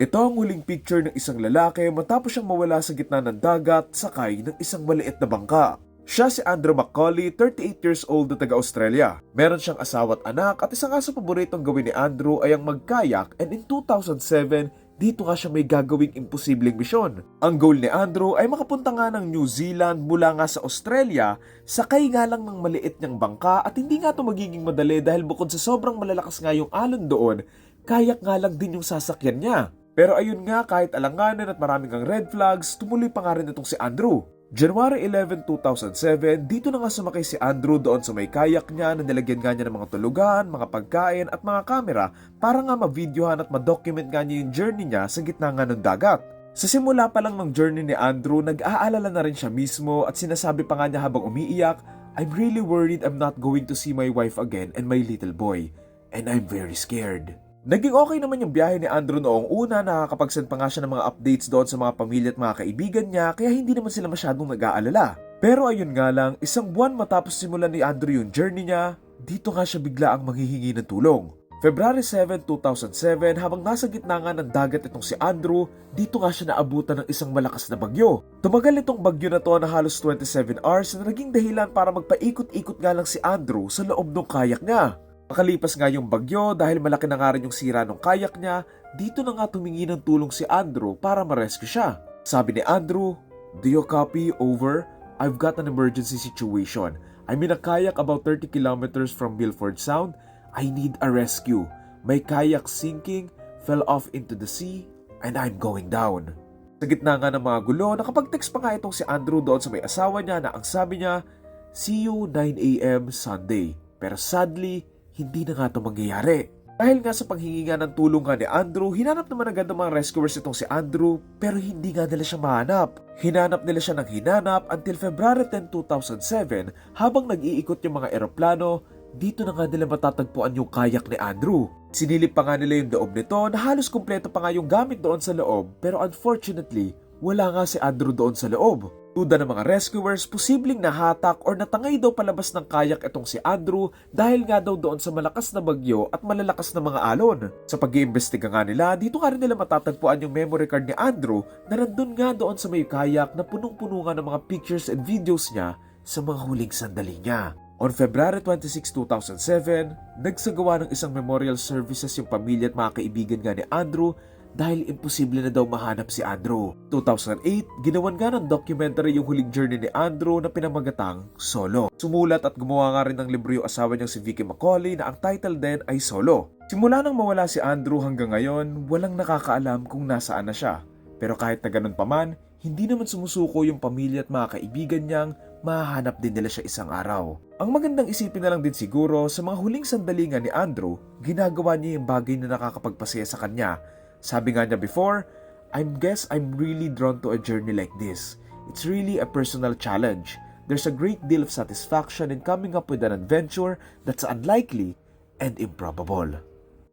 Ito ang huling picture ng isang lalaki matapos siyang mawala sa gitna ng dagat sakay ng isang maliit na bangka. Siya si Andrew Macaulay, 38 years old na taga-Australia. Meron siyang asawa at anak at isang sa paboritong gawin ni Andrew ay ang magkayak and in 2007, dito nga siya may gagawing imposibleng misyon. Ang goal ni Andrew ay makapunta nga ng New Zealand mula nga sa Australia, sakay nga lang ng maliit niyang bangka at hindi nga ito magiging madali dahil bukod sa sobrang malalakas nga yung alon doon, kayak nga lang din yung sasakyan niya. Pero ayun nga, kahit alanganan at maraming ang red flags, tumuloy pa nga rin itong si Andrew. January 11, 2007, dito na nga sumakay si Andrew doon sa may kayak niya na nilagyan nga niya ng mga tulugan, mga pagkain at mga kamera para nga ma-videohan at ma-document nga niya yung journey niya sa gitna nga ng dagat. Sa simula pa lang ng journey ni Andrew, nag-aalala na rin siya mismo at sinasabi pa nga niya habang umiiyak, I'm really worried I'm not going to see my wife again and my little boy. And I'm very scared. Naging okay naman yung biyahe ni Andrew noong una, nakakapagsend pa nga siya ng mga updates doon sa mga pamilya at mga kaibigan niya kaya hindi naman sila masyadong nag-aalala. Pero ayun nga lang, isang buwan matapos simulan ni Andrew yung journey niya, dito nga siya bigla ang manghihingi ng tulong. February 7, 2007, habang nasa gitna nga ng dagat itong si Andrew, dito nga siya naabutan ng isang malakas na bagyo. Tumagal itong bagyo na to na halos 27 hours na naging dahilan para magpaikot-ikot nga lang si Andrew sa loob ng kayak niya. Makalipas nga yung bagyo dahil malaki na nga rin yung sira ng kayak niya, dito na nga tumingi ng tulong si Andrew para ma-rescue siya. Sabi ni Andrew, Do you copy? Over. I've got an emergency situation. I'm in a kayak about 30 kilometers from Milford Sound. I need a rescue. My kayak sinking, fell off into the sea, and I'm going down. Sa gitna nga ng mga gulo, nakapag-text pa nga itong si Andrew doon sa may asawa niya na ang sabi niya, See you 9am Sunday. Pero sadly, hindi na nga ito mangyayari. Dahil nga sa panghingi nga ng tulong nga ni Andrew, hinanap naman agad ng mga rescuers itong si Andrew pero hindi nga nila siya mahanap. Hinanap nila siya ng hinanap until February 10, 2007 habang nag-iikot yung mga eroplano, dito na nga nila matatagpuan yung kayak ni Andrew. Sinilip pa nga nila yung loob nito na halos kumpleto pa nga yung gamit doon sa loob pero unfortunately, wala nga si Andrew doon sa loob. Tuda ng mga rescuers, posibleng nahatak or natangay daw palabas ng kayak itong si Andrew dahil nga daw doon sa malakas na bagyo at malalakas na mga alon. Sa pag-iimbestiga nga nila, dito nga rin nila matatagpuan yung memory card ni Andrew na nandun nga doon sa may kayak na punong-puno nga ng mga pictures and videos niya sa mga huling sandali niya. On February 26, 2007, nagsagawa ng isang memorial services yung pamilya at mga kaibigan nga ni Andrew dahil imposible na daw mahanap si Andrew. 2008, ginawan nga ng documentary yung huling journey ni Andrew na pinamagatang Solo. Sumulat at gumawa nga rin ng libro yung asawa niyang si Vicky Macaulay na ang title din ay Solo. Simula nang mawala si Andrew hanggang ngayon, walang nakakaalam kung nasaan na siya. Pero kahit na ganun pa man, hindi naman sumusuko yung pamilya at mga kaibigan niyang mahanap din nila siya isang araw. Ang magandang isipin na lang din siguro sa mga huling sandali nga ni Andrew, ginagawa niya yung bagay na nakakapagpasaya sa kanya sabi nga niya before, I guess I'm really drawn to a journey like this. It's really a personal challenge. There's a great deal of satisfaction in coming up with an adventure that's unlikely and improbable.